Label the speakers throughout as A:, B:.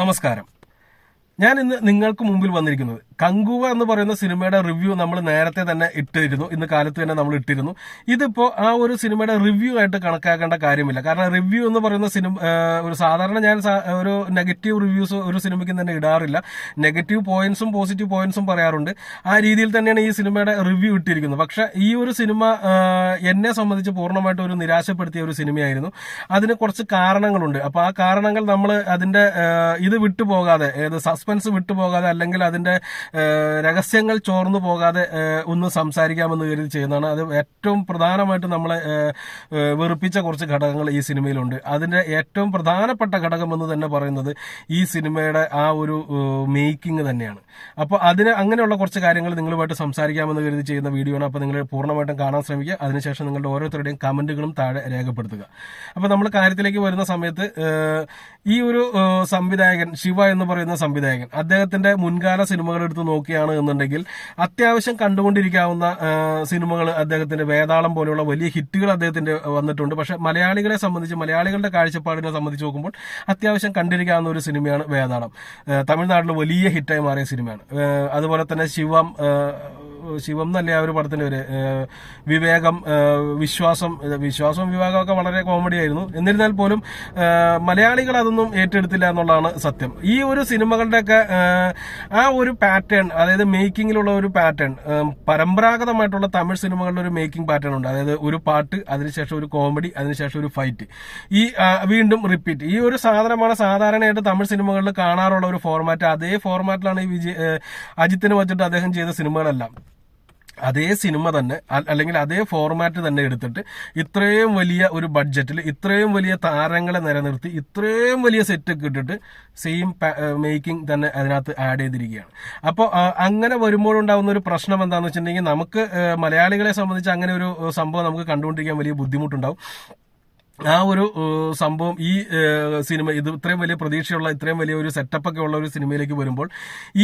A: നമസ്കാരം. ഞാൻ ഇന്ന് നിങ്ങൾക്ക് മുമ്പിൽ വന്നിരിക്കുന്നത്. കങ്കുവ എന്ന് പറയുന്ന സിനിമയുടെ റിവ്യൂ നമ്മൾ നേരത്തെ തന്നെ ഇട്ടിരുന്നു. ഇന്ന് കാലത്ത് തന്നെ നമ്മൾ ഇട്ടിരുന്നു. ഇതിപ്പോ ആ ഒരു സിനിമയുടെ റിവ്യൂ ആയിട്ട് കണക്കാക്കേണ്ട കാര്യമില്ല. കാരണം റിവ്യൂ എന്ന് പറയുന്ന സിനിമ ഒരു സാധാരണ ഞാൻ ഒരു നെഗറ്റീവ് റിവ്യൂസ് ഒരു സിനിമയ്ക്ക് തന്നെ ഇടാറില്ല. നെഗറ്റീവ് പോയിന്റ്സും പോസിറ്റീവ് പോയിന്റ്സും പറയാറുണ്ട്. ആ രീതിയിൽ തന്നെയാണ് ഈ സിനിമയുടെ റിവ്യൂ ഇട്ടിരിക്കുന്നത്. പക്ഷെ ഈ ഒരു സിനിമ എന്നെ സംബന്ധിച്ച് പൂർണമായിട്ട് ഒരു നിരാശപ്പെടുത്തിയ ഒരു സിനിമയായിരുന്നു. അതിന് കുറച്ച് കാരണങ്ങളുണ്ട്. അപ്പോൾ ആ കാരണങ്ങൾ നമ്മൾ അതിന്റെ ഇത് വിട്ടുപോകാതെ ഏത് സസ്പെൻസ് വിട്ടുപോകാതെ അല്ലെങ്കിൽ അതിന്റെ രഹസ്യങ്ങൾ ചോർന്നു പോകാതെ ഒന്ന് സംസാരിക്കാമെന്ന് കരുതി ചെയ്യുന്നതാണ്. അത് ഏറ്റവും പ്രധാനമായിട്ട് നമ്മളെ വെറുപ്പിച്ച കുറച്ച് ഘടകങ്ങൾ ഈ സിനിമയിലുണ്ട്. അതിന്റെ ഏറ്റവും പ്രധാനപ്പെട്ട ഘടകം എന്ന് തന്നെ പറയുന്നത് ഈ സിനിമയുടെ ആ ഒരു മേക്കിംഗ് തന്നെയാണ്. അപ്പോൾ അതിന് അങ്ങനെയുള്ള കുറച്ച് കാര്യങ്ങൾ നിങ്ങളുമായിട്ട് സംസാരിക്കാമെന്ന് കരുതി ചെയ്യുന്ന വീഡിയോ ആണ്. അപ്പോൾ നിങ്ങൾ പൂർണമായിട്ടും കാണാൻ ശ്രമിക്കുക. അതിനുശേഷം നിങ്ങളുടെ ഓരോരുത്തരുടെയും കമന്റുകളും താഴെ രേഖപ്പെടുത്തുക. അപ്പോൾ നമ്മൾ കാര്യത്തിലേക്ക് വരുന്ന സമയത്ത് ഈ ഒരു സംവിധായകൻ ശിവ എന്ന് പറയുന്ന സംവിധായകൻ അദ്ദേഹത്തിന്റെ മുൻകാല സിനിമകൾ എടുത്ത് നോക്കുകയാണ് എന്നുണ്ടെങ്കിൽ അത്യാവശ്യം കണ്ടുകൊണ്ടിരിക്കാവുന്ന സിനിമകൾ അദ്ദേഹത്തിന്റെ വേതാളം പോലെയുള്ള വലിയ ഹിറ്റുകൾ അദ്ദേഹത്തിന്റെ വന്നിട്ടുണ്ട്. പക്ഷെ മലയാളികളെ സംബന്ധിച്ച് മലയാളികളുടെ കാഴ്ചപ്പാടിനെ സംബന്ധിച്ച് നോക്കുമ്പോൾ അത്യാവശ്യം കണ്ടിരിക്കാവുന്ന ഒരു സിനിമയാണ് വേതാളം. തമിഴ്നാട്ടിൽ വലിയ ഹിറ്റായി മാറിയ സിനിമയാണ്. അതുപോലെ തന്നെ ശിവം ശിവം തന്നെ ആ ഒരു പടത്തിന്റെ ഒരു വിവേകം വിശ്വാസം വിശ്വാസവും വിവേകമൊക്കെ വളരെ കോമഡി ആയിരുന്നു. എന്നിരുന്നാൽ പോലും മലയാളികൾ അതൊന്നും ഏറ്റെടുത്തില്ല എന്നുള്ളതാണ് സത്യം. ഈ ഒരു സിനിമകളുടെയൊക്കെ ആ ഒരു പാറ്റേൺ അതായത് മേക്കിങ്ങിലുള്ള ഒരു പാറ്റേൺ പരമ്പരാഗതമായിട്ടുള്ള തമിഴ് സിനിമകളുടെ ഒരു മേക്കിംഗ് പാറ്റേൺ ഉണ്ട്. അതായത് ഒരു പാട്ട് അതിനുശേഷം ഒരു കോമഡി അതിനുശേഷം ഒരു ഫൈറ്റ് ഈ വീണ്ടും റിപ്പീറ്റ് ഈ ഒരു സാധനമാണ് സാധാരണയായിട്ട് തമിഴ് സിനിമകളിൽ കാണാറുള്ള ഒരു ഫോർമാറ്റ് അതേ ഫോർമാറ്റിലാണ് ഈ വിജയ് അജിത്തിനെ വെച്ചിട്ട് അദ്ദേഹം ചെയ്ത സിനിമകളെല്ലാം. അതേ സിനിമ തന്നെ അല്ലെങ്കിൽ അതേ ഫോർമാറ്റ് തന്നെ എടുത്തിട്ട് ഇത്രയും വലിയ ഒരു ബഡ്ജറ്റിൽ ഇത്രയും വലിയ താരങ്ങളെ നിലനിർത്തി ഇത്രയും വലിയ സെറ്റ് ഇട്ടിട്ട് സെയിം മേക്കിംഗ് തന്നെ അതിനകത്ത് ആഡ് ചെയ്തിരിക്കുകയാണ്. അപ്പോൾ അങ്ങനെ വരുമ്പോഴുണ്ടാകുന്ന ഒരു പ്രശ്നം എന്താണെന്ന് വെച്ചിട്ടുണ്ടെങ്കിൽ നമുക്ക് മലയാളികളെ സംബന്ധിച്ച് അങ്ങനെ ഒരു സംഭവം നമുക്ക് കണ്ടുകൊണ്ടിരിക്കാൻ വലിയ ബുദ്ധിമുട്ടുണ്ടാവും. ആ ഒരു സംഭവം ഈ സിനിമ ഇത് ഇത്രയും വലിയ പ്രതീക്ഷയുള്ള ഇത്രയും വലിയ ഒരു സെറ്റപ്പ് ഒക്കെ ഉള്ള ഒരു സിനിമയിലേക്ക് വരുമ്പോൾ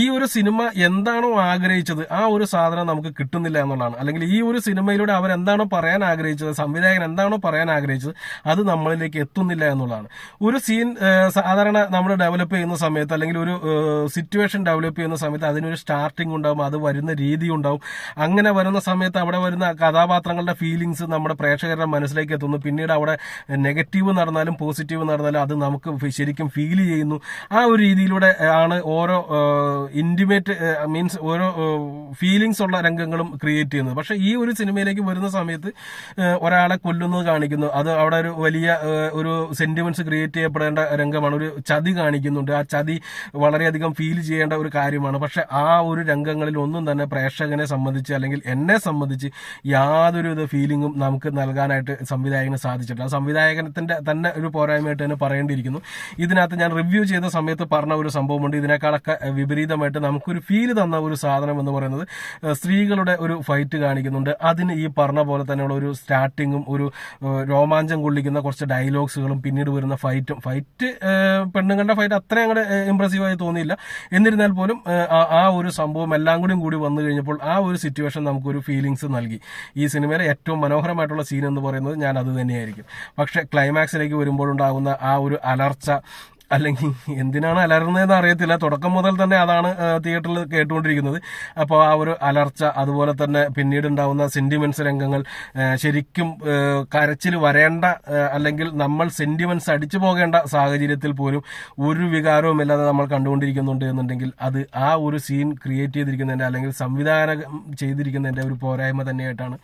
A: ഈ ഒരു സിനിമ എന്താണോ ആഗ്രഹിച്ചത് ആ ഒരു സാധനം നമുക്ക് കിട്ടുന്നില്ല എന്നുള്ളതാണ്. അല്ലെങ്കിൽ ഈ ഒരു സിനിമയിലൂടെ അവർ എന്താണോ പറയാൻ ആഗ്രഹിച്ചത് സംവിധായകൻ എന്താണോ പറയാൻ ആഗ്രഹിച്ചത് അത് നമ്മളിലേക്ക് എത്തുന്നില്ല എന്നുള്ളതാണ്. ഒരു സീൻ സാധാരണ നമ്മൾ ഡെവലപ്പ് ചെയ്യുന്ന സമയത്ത് അല്ലെങ്കിൽ ഒരു സിറ്റുവേഷൻ ഡെവലപ്പ് ചെയ്യുന്ന സമയത്ത് അതിനൊരു സ്റ്റാർട്ടിംഗ് ഉണ്ടാവും അത് വരുന്ന രീതി ഉണ്ടാവും. അങ്ങനെ വരുന്ന സമയത്ത് അവിടെ വരുന്ന കഥാപാത്രങ്ങളുടെ ഫീലിങ്സ് നമ്മുടെ പ്രേക്ഷകരുടെ മനസ്സിലേക്ക് എത്തുന്നു. പിന്നീട് അവിടെ നെഗറ്റീവ് നടന്നാലും പോസിറ്റീവ് നടന്നാലും അത് നമുക്ക് ശരിക്കും ഫീൽ ചെയ്യുന്നു. ആ ഒരു രീതിയിലൂടെ ആണ് ഓരോ ഇന്റിമേറ്റ് മീൻസ് ഓരോ ഫീലിങ്സ് ഉള്ള രംഗങ്ങളും ക്രിയേറ്റ് ചെയ്യുന്നത്. പക്ഷേ ഈ ഒരു സിനിമയിലേക്ക് വരുന്ന സമയത്ത് ഒരാളെ കൊല്ലുന്നത് കാണിക്കുന്നു. അത് അവിടെ ഒരു വലിയ ഒരു സെന്റിമെന്റ്സ് ക്രിയേറ്റ് ചെയ്യപ്പെടേണ്ട രംഗമാണ്. ഒരു ചതി കാണിക്കുന്നുണ്ട്. ആ ചതി വളരെയധികം ഫീൽ ചെയ്യേണ്ട ഒരു കാര്യമാണ്. പക്ഷെ ആ ഒരു രംഗങ്ങളിൽ ഒന്നും തന്നെ പ്രേക്ഷകനെ സംബന്ധിച്ച് അല്ലെങ്കിൽ എന്നെ സംബന്ധിച്ച് യാതൊരു ഫീലിംഗും നമുക്ക് നൽകാനായിട്ട് സംവിധായകന് സാധിച്ചിട്ടില്ല. സംവിധായകനത്തിന്റെ തന്നെ ഒരു പോരായ്മയായിട്ട് തന്നെ പറയേണ്ടിയിരിക്കുന്നു. ഇതിനകത്ത് ഞാൻ റിവ്യൂ ചെയ്ത സമയത്ത് പറഞ്ഞ ഒരു സംഭവമുണ്ട്. ഇതിനേക്കാളൊക്കെ വിപരീതമായിട്ട് നമുക്കൊരു ഫീൽ തന്ന ഒരു സാധനം എന്ന് പറയുന്നത് സ്ത്രീകളുടെ ഒരു ഫൈറ്റ് കാണിക്കുന്നുണ്ട്. അതിന് ഈ പറഞ്ഞ പോലെ തന്നെയുള്ള ഒരു സ്റ്റാർട്ടിങ്ങും ഒരു രോമാഞ്ചം കൊള്ളിക്കുന്ന കുറച്ച് ഡയലോഗ്സുകളും പിന്നീട് വരുന്ന ഫൈറ്റും ഫൈറ്റ് പെണ്ണുങ്ങളുടെ ഫൈറ്റ് അത്ര അങ്ങോട്ട് ഇമ്പ്രസീവായി തോന്നിയില്ല. എന്നിരുന്നാൽ പോലും ആ- ഒരു സംഭവം എല്ലാം കൂടി കൂടി വന്നു കഴിഞ്ഞപ്പോൾ ആ ഒരു സിറ്റുവേഷൻ നമുക്കൊരു ഫീലിങ്സ് നൽകി. ഈ സിനിമയിലെ ഏറ്റവും മനോഹരമായിട്ടുള്ള സീൻ എന്ന് പറയുന്നത് ഞാൻ അത് തന്നെയായിരിക്കും. പക്ഷെ ക്ലൈമാക്സിലേക്ക് വരുമ്പോഴുണ്ടാകുന്ന ആ ഒരു അലർച്ച അല്ലെങ്കിൽ എന്തിനാണ് അലറുന്നതെന്ന് അറിയത്തില്ല. തുടക്കം മുതൽ തന്നെ അതാണ് തിയേറ്ററിൽ കേട്ടുകൊണ്ടിരിക്കുന്നത്. അപ്പോൾ ആ ഒരു അലർച്ച അതുപോലെ തന്നെ പിന്നീട് ഉണ്ടാവുന്ന സെന്റിമെന്റ്സ് രംഗങ്ങൾ ശരിക്കും കരച്ചിൽ വരേണ്ട അല്ലെങ്കിൽ നമ്മൾ സെന്റിമെന്റ്സ് അടിച്ചു പോകേണ്ട സാഹചര്യത്തിൽ പോലും ഒരു വികാരവും ഇല്ലാതെ നമ്മൾ കണ്ടുകൊണ്ടിരിക്കുന്നുണ്ട് എന്നുണ്ടെങ്കിൽ അത് ആ ഒരു സീൻ ക്രിയേറ്റ് ചെയ്തിരിക്കുന്നതിന്റെ അല്ലെങ്കിൽ സംവിധാനം ചെയ്തിരിക്കുന്നതിന്റെ ഒരു പോരായ്മ തന്നെയായിട്ടാണ്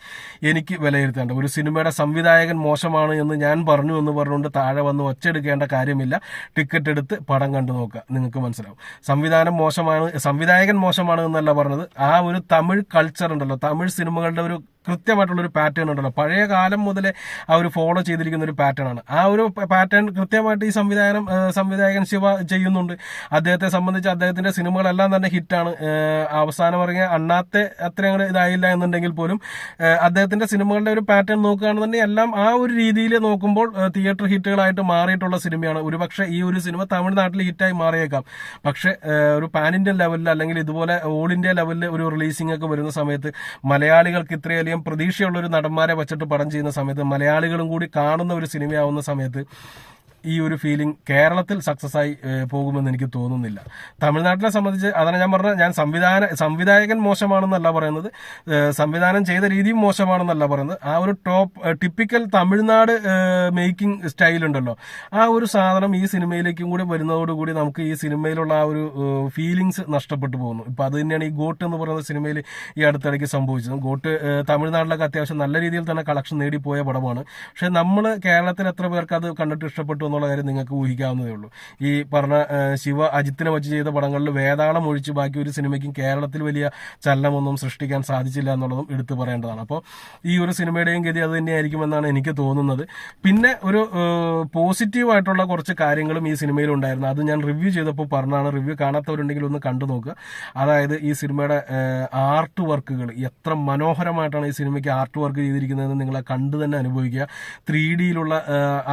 A: എനിക്ക് വിലയിരുത്തേണ്ടത്. ഒരു സിനിമയുടെ സംവിധായകൻ മോശമാണ് എന്ന് ഞാൻ പറഞ്ഞു എന്ന് പറഞ്ഞുകൊണ്ട് താഴെ വന്ന് ഒച്ചെടുക്കേണ്ട കാര്യമില്ല. ടിക്കറ്റ് എടുത്ത് പടം കണ്ടു നോക്കുക. നിങ്ങൾക്ക് മനസ്സിലാവും. സംവിധാനം മോശമാണ് സംവിധായകൻ മോശമാണ് എന്നല്ല പറഞ്ഞത്. ആ ഒരു തമിഴ് കൾച്ചർ ഉണ്ടല്ലോ. തമിഴ് സിനിമകളുടെ ഒരു കൃത്യമായിട്ടുള്ള ഒരു പാറ്റേൺ ഉണ്ടല്ലോ. പഴയ കാലം മുതലേ ആ ഒരു ഫോളോ ചെയ്തിരിക്കുന്ന ഒരു പാറ്റേൺ ആണ്. ആ ഒരു പാറ്റേൺ കൃത്യമായിട്ട് ഈ സംവിധാനം സംവിധായകൻ ശിവ ചെയ്യുന്നുണ്ട്. അദ്ദേഹത്തെ സംബന്ധിച്ച് അദ്ദേഹത്തിന്റെ സിനിമകളെല്ലാം തന്നെ ഹിറ്റാണ് അവസാനം ഇറങ്ങിയ അണ്ണാത്തെ അത്ര അങ്ങോട്ട് ഇതായില്ല എന്നുണ്ടെങ്കിൽ പോലും അദ്ദേഹത്തിന്റെ സിനിമകളുടെ ഒരു പാറ്റേൺ നോക്കുകയാണെന്നുണ്ടെങ്കിൽ എല്ലാം ആ ഒരു രീതിയിൽ നോക്കുമ്പോൾ തിയേറ്റർ ഹിറ്റുകളായിട്ട് മാറിയിട്ടുള്ള സിനിമയാണ്. ഒരുപക്ഷെ ഈ ഒരു സിനിമ തമിഴ്നാട്ടിൽ ഹിറ്റായി മാറിയേക്കാം. പക്ഷെ ഒരു പാൻ ഇന്ത്യൻ ലെവലിൽ അല്ലെങ്കിൽ ഇതുപോലെ ഓൾ ഇന്ത്യ ലെവലിൽ ഒരു റിലീസിംഗ് ഒക്കെ വരുന്ന സമയത്ത് മലയാളികൾക്ക് ഇത്രയധികം പ്രതീക്ഷയുള്ള ഒരു നടന്മാരെ വെച്ചിട്ട് പടം ചെയ്യുന്ന സമയത്ത് മലയാളികളും കൂടി കാണുന്ന ഒരു സിനിമയാവുന്ന സമയത്ത് ഈ ഒരു ഫീലിംഗ് കേരളത്തിൽ സക്സസ് ആയി പോകുമെന്ന് എനിക്ക് തോന്നുന്നില്ല. തമിഴ്നാട്ടിനെ സംബന്ധിച്ച് അതാണ് ഞാൻ പറഞ്ഞത് ഞാൻ സംവിധാന സംവിധായകൻ മോശമാണെന്നല്ല പറയുന്നത് സംവിധാനം ചെയ്ത രീതിയും മോശമാണെന്നല്ല പറയുന്നത്. ആ ഒരു top typical Tamil Nadu making style ഉണ്ടല്ലോ. ആ ഒരു സാധനം ഈ സിനിമയിലേക്കും കൂടി വരുന്നതോടുകൂടി നമുക്ക് ഈ സിനിമയിലുള്ള ആ ഒരു ഫീലിങ്സ് നഷ്ടപ്പെട്ടു പോകുന്നു. ഇപ്പൊ അത് തന്നെയാണ് ഈ ഗോട്ട് എന്ന് പറയുന്ന സിനിമയിൽ ഈ അടുത്തിടയ്ക്ക് സംഭവിച്ചത്. ഗോട്ട് തമിഴ്നാട്ടിലൊക്കെ അത്യാവശ്യം നല്ല രീതിയിൽ തന്നെ കളക്ഷൻ നേടിപ്പോയ പടമാണ്. പക്ഷെ നമ്മൾ കേരളത്തിൽ എത്ര പേർക്ക് അത് കണ്ടിട്ട് ഇഷ്ടപ്പെട്ടു എന്നുള്ള കാര്യം നിങ്ങൾക്ക് ഊഹിക്കാവുന്നതേ ഉള്ളൂ. ഈ പറഞ്ഞ ശിവ അജിത്തിനെ വച്ച് ചെയ്ത പടങ്ങളിൽ വേതാളം ഒഴിച്ച് ബാക്കി ഒരു സിനിമയ്ക്കും കേരളത്തിൽ വലിയ ചലനമൊന്നും സൃഷ്ടിക്കാൻ സാധിച്ചില്ല എന്നുള്ളതും എടുത്തു പറയേണ്ടതാണ്. അപ്പോൾ ഈ ഒരു സിനിമയുടെയും ഗതി അത് തന്നെയായിരിക്കുമെന്നാണ് എനിക്ക് തോന്നുന്നത്. പിന്നെ ഒരു പോസിറ്റീവ് ആയിട്ടുള്ള കുറച്ച് കാര്യങ്ങളും ഈ സിനിമയിൽ ഉണ്ടായിരുന്നു അത് ഞാൻ റിവ്യൂ ചെയ്തപ്പോൾ പറഞ്ഞാണ് റിവ്യൂ കാണാത്തവരുണ്ടെങ്കിൽ ഒന്ന് കണ്ടു നോക്കുക. അതായത് ഈ സിനിമയുടെ ആർട്ട് വർക്കുകൾ എത്ര മനോഹരമായിട്ടാണ് ഈ സിനിമയ്ക്ക് ആർട്ട് വർക്ക് ചെയ്തിരിക്കുന്നതെന്ന് നിങ്ങളെ കണ്ടു തന്നെ അനുഭവിക്കുക. ത്രീ ഡിയിലുള്ള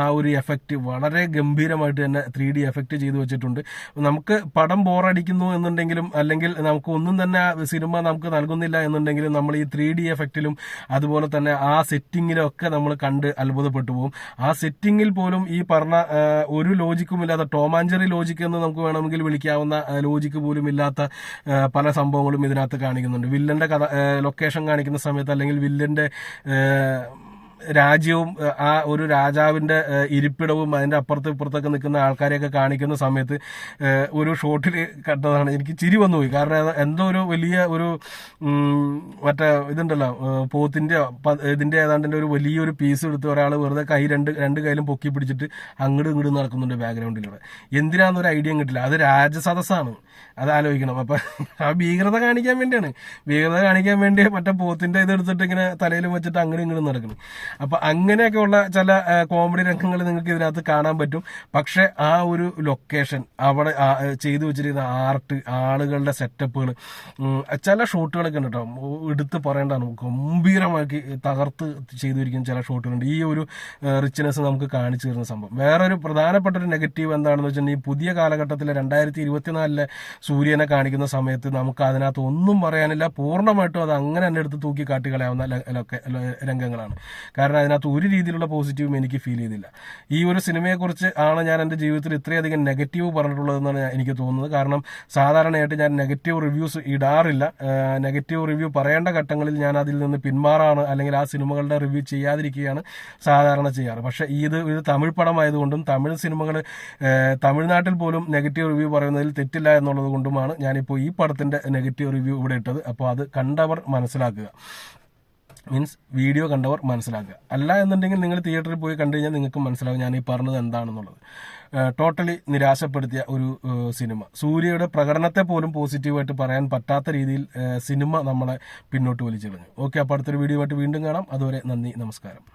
A: ആ ഒരു എഫക്റ്റ് വളരെ ഗംഭീരമായിട്ട് തന്നെ ത്രീ ഡി എഫക്റ്റ് ചെയ്തു വെച്ചിട്ടുണ്ട്. നമുക്ക് പടം ബോറടിക്കുന്നു എന്നുണ്ടെങ്കിലും അല്ലെങ്കിൽ നമുക്ക് ഒന്നും തന്നെ സിനിമ നമുക്ക് നൽകുന്നില്ല എന്നുണ്ടെങ്കിലും നമ്മൾ ഈ ത്രീ ഡി എഫക്റ്റിലും അതുപോലെ തന്നെ ആ സെറ്റിങ്ങിലും ഒക്കെ നമ്മൾ കണ്ട് അത്ഭുതപ്പെട്ടു പോകും. ആ സെറ്റിങ്ങിൽ പോലും ഈ പറഞ്ഞ ഒരു ലോജിക്കും ഇല്ലാത്ത ടോമാഞ്ചറി ലോജിക് എന്ന് നമുക്ക് വേണമെങ്കിൽ വിളിക്കാവുന്ന ലോജിക്ക് പോലും ഇല്ലാത്ത പല സംഭവങ്ങളും ഇതിനകത്ത് കാണിക്കുന്നുണ്ട്. വില്ലന്റെ കഥ ലൊക്കേഷൻ കാണിക്കുന്ന സമയത്ത് അല്ലെങ്കിൽ വില്ലന്റെ രാജ്യവും ആ ഒരു രാജാവിന്റെ ഇരിപ്പിടവും അതിന്റെ അപ്പുറത്ത് ഇപ്പുറത്തൊക്കെ നിൽക്കുന്ന ആൾക്കാരെയൊക്കെ കാണിക്കുന്ന സമയത്ത് ഒരു ഷോട്ടിൽ കണ്ടതാണ്. എനിക്ക് ചിരി വന്നു പോയി. കാരണം എന്തോ ഒരു വലിയ ഒരു മറ്റേ ഇതുണ്ടല്ലോ പോത്തിന്റെ ഇതിന്റെ ഏതാണ്ടിന്റെ ഒരു വലിയൊരു പീസ് എടുത്ത് ഒരാൾ വെറുതെ കൈ രണ്ട് രണ്ട് കൈയിലും പൊക്കി പിടിച്ചിട്ട് അങ്ങോട്ടും ഇങ്ങോട്ടും നടക്കുന്നുണ്ട് ബാക്ക്ഗ്രൗണ്ടിലൂടെ എന്തിനാന്നൊരു ഐഡിയ കിട്ടില്ല. അത് രാജസദസ്സാണ്. അത് ആലോചിക്കണം. അപ്പൊ ആ ഭീകരത കാണിക്കാൻ വേണ്ടിയാണ്. ഭീകരത കാണിക്കാൻ വേണ്ടി മറ്റേ പോത്തിന്റെ ഇത് എടുത്തിട്ട് ഇങ്ങനെ തലയിൽ വെച്ചിട്ട് അങ്ങനെ ഇങ്ങോട്ടും നടക്കണം അപ്പൊ അങ്ങനെയൊക്കെയുള്ള ചില കോമഡി രംഗങ്ങൾ നിങ്ങൾക്ക് ഇതിനകത്ത് കാണാൻ പറ്റും. പക്ഷെ ആ ഒരു ലൊക്കേഷൻ അവിടെ ചെയ്തു വെച്ചിരിക്കുന്ന ആർട്ട് ആളുകളുടെ സെറ്റപ്പുകൾ ചില ഷോട്ടുകളൊക്കെ ഉണ്ട് കേട്ടോ. എടുത്ത് പറയേണ്ടതാണ്. ഗംഭീരമാക്കി തകർത്ത് ചെയ്തു വരിക്കുന്ന ചില ഷോട്ടുകളുണ്ട് ഈ ഒരു റിച്ച്നെസ് നമുക്ക് കാണിച്ചു തരുന്ന സംഭവം. വേറൊരു പ്രധാനപ്പെട്ട ഒരു നെഗറ്റീവ് എന്താണെന്ന് വെച്ചിട്ടുണ്ടെങ്കിൽ ഈ പുതിയ കാലഘട്ടത്തിലെ രണ്ടായിരത്തി ഇരുപത്തിനാലിലെ സൂര്യനെ കാണിക്കുന്ന സമയത്ത് നമുക്ക് അതിനകത്ത് ഒന്നും പറയാനില്ല. പൂർണമായിട്ടും അത് അങ്ങനെ തന്നെ എടുത്ത് തൂക്കി കാട്ടുകളയാവുന്ന രംഗങ്ങളാണ്. കാരണം അതിനകത്ത് ഒരു രീതിയിലുള്ള പോസിറ്റീവും എനിക്ക് ഫീൽ ചെയ്തില്ല. ഈ ഒരു സിനിമയെക്കുറിച്ച് ആണ് ഞാൻ എന്റെ ജീവിതത്തിൽ ഇത്രയധികം നെഗറ്റീവ് പറഞ്ഞിട്ടുള്ളതെന്നാണ് എനിക്ക് തോന്നുന്നത്. കാരണം സാധാരണയായിട്ട് ഞാൻ നെഗറ്റീവ് റിവ്യൂസ് ഇടാറില്ല. നെഗറ്റീവ് റിവ്യൂ പറയേണ്ട ഘട്ടങ്ങളിൽ ഞാൻ അതിൽ നിന്ന് പിന്മാറാണ് അല്ലെങ്കിൽ ആ സിനിമകളുടെ റിവ്യൂ ചെയ്യാതിരിക്കുകയാണ് സാധാരണ ചെയ്യാറ്. പക്ഷേ ഇത് ഒരു തമിഴ് പടമായതുകൊണ്ടും തമിഴ് സിനിമകൾ തമിഴ്നാട്ടിൽ പോലും നെഗറ്റീവ് റിവ്യൂ പറയുന്നതിൽ തെറ്റില്ല എന്നുള്ളത് കൊണ്ടുമാണ് ഞാനിപ്പോൾ ഈ പടത്തിന്റെ നെഗറ്റീവ് റിവ്യൂ ഇവിടെ ഇട്ടത്. അപ്പോൾ അത് കണ്ടവർ മനസ്സിലാക്കുക. മീൻസ് വീഡിയോ കണ്ടവർ മനസ്സിലാക്കുക. അല്ല എന്നുണ്ടെങ്കിൽ നിങ്ങൾ തിയേറ്ററിൽ പോയി കണ്ടു കഴിഞ്ഞാൽ നിങ്ങൾക്ക് മനസ്സിലാവും ഞാൻ ഈ പറഞ്ഞത് എന്താണെന്നുള്ളത്. ടോട്ടലി നിരാശപ്പെടുത്തിയ ഒരു സിനിമ സൂര്യയുടെ പ്രകടനത്തെ പോലും പോസിറ്റീവായിട്ട് പറയാൻ പറ്റാത്ത രീതിയിൽ സിനിമ നമ്മളെ പിന്നോട്ട് വലിച്ചെറിഞ്ഞു ഓക്കെ അപ്പോൾ അടുത്തൊരു വീഡിയോ ആയിട്ട് വീണ്ടും കാണാം. അതുവരെ നന്ദി നമസ്കാരം.